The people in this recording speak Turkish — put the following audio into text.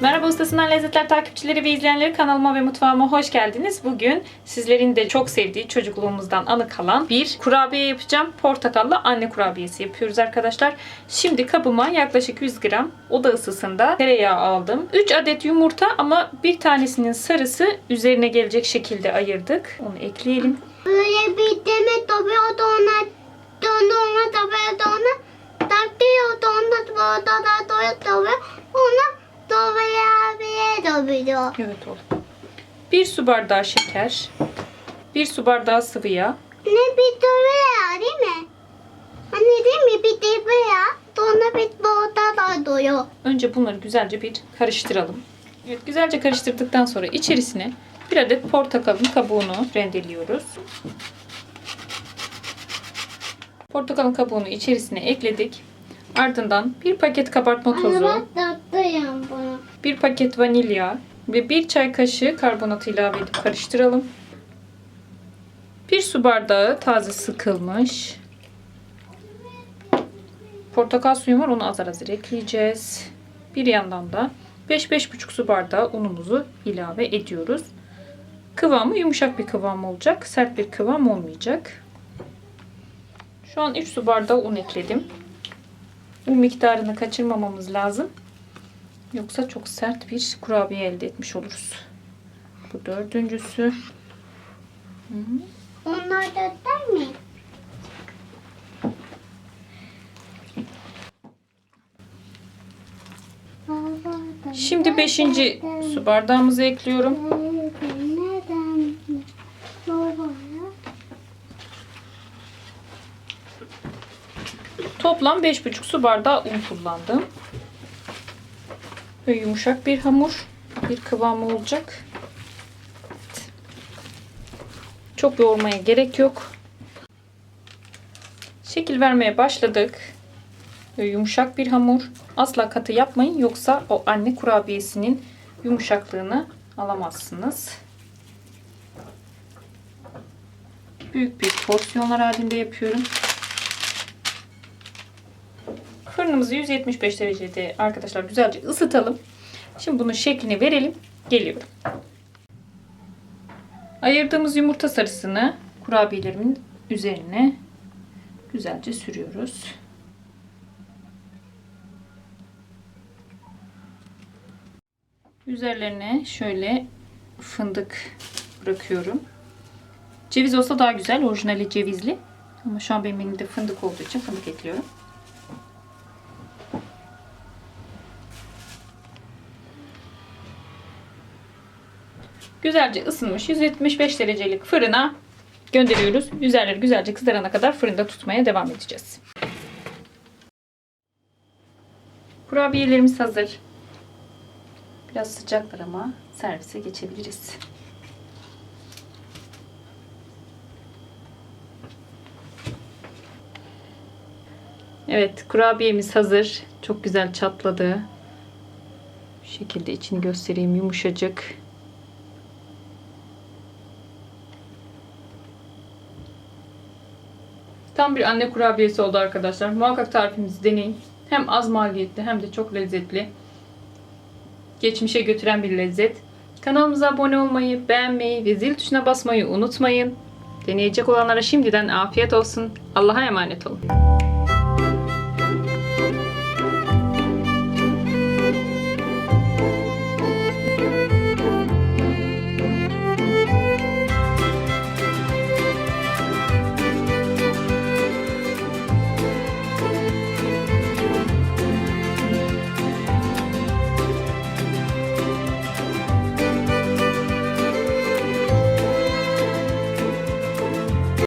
Ustasından Lezzetler takipçileri ve izleyenleri kanalıma ve mutfağıma hoş geldiniz. Bugün sizlerin de çok sevdiği çocukluğumuzdan anı kalan bir kurabiye yapacağım. Portakallı anne kurabiyesi yapıyoruz arkadaşlar. Şimdi kabıma yaklaşık 100 gram oda ısısında tereyağı aldım. 3 adet yumurta ama bir tanesinin sarısı üzerine gelecek şekilde ayırdık. Onu ekleyelim. Böyle bir deme tabii ona dondurma tabii ona takıyor donda burada da doyut tabii ona tabii tabii diyor. Evet oğlum. 1 su bardağı şeker. 1 su bardağı sıvı yağ. Ne bir tabii ya değil mi? Anne değil mi bir tabii ya? Sonra bir burada da doyuyor. Önce bunları güzelce bir karıştıralım. Evet, güzelce karıştırdıktan sonra içerisine bir adet portakalın kabuğunu rendeliyoruz. Portakalın kabuğunu içerisine ekledik. Ardından bir paket kabartma Anne tozu, bak tatlıyım bunu. bir paket vanilya ve bir çay kaşığı karbonat ilave edip karıştıralım. Bir su bardağı taze sıkılmış portakal suyum var. Onu azar azar ekleyeceğiz. Bir yandan da 5-5,5 su bardağı unumuzu ilave ediyoruz. Kıvamı yumuşak bir kıvam olacak. Sert bir kıvam olmayacak. Şu an 3 su bardağı un ekledim. Un miktarını kaçırmamamız lazım. Yoksa çok sert bir kurabiye elde etmiş oluruz. Bu dördüncüsü. Onlar dörtler mi? Şimdi 5. su bardağımızı ekliyorum. Toplam 5,5 su bardağı un kullandım. Ve yumuşak bir hamur. Bir kıvamı olacak. Evet. Çok yoğurmaya gerek yok. Şekil vermeye başladık. Ve yumuşak bir hamur. Asla katı yapmayın yoksa o anne kurabiyesinin yumuşaklığını alamazsınız. Büyük bir porsiyonlar halinde yapıyorum. Fırınımızı 175 derecede arkadaşlar güzelce ısıtalım. Şimdi bunun şeklini verelim. Geliyorum. Ayırdığımız yumurta sarısını kurabiyelerimin üzerine güzelce sürüyoruz. Üzerlerine şöyle fındık bırakıyorum. Ceviz olsa daha güzel. Orijinali cevizli. Ama şu an benim elimde fındık olduğu için fındık ekliyorum. Güzelce ısınmış 175 derecelik fırına gönderiyoruz. Üzerleri güzelce kızarana kadar fırında tutmaya devam edeceğiz. Kurabiyelerimiz hazır. Biraz sıcaklar ama servise geçebiliriz. Evet, kurabiyemiz hazır. Çok güzel çatladı. Şu şekilde içini göstereyim yumuşacık. Tam bir anne kurabiyesi oldu arkadaşlar. Muhakkak tarifimizi deneyin. Hem az maliyetli hem de çok lezzetli. Geçmişe götüren bir lezzet. Kanalımıza abone olmayı, beğenmeyi ve zil tuşuna basmayı unutmayın. Deneyecek olanlara şimdiden afiyet olsun. Allah'a emanet olun.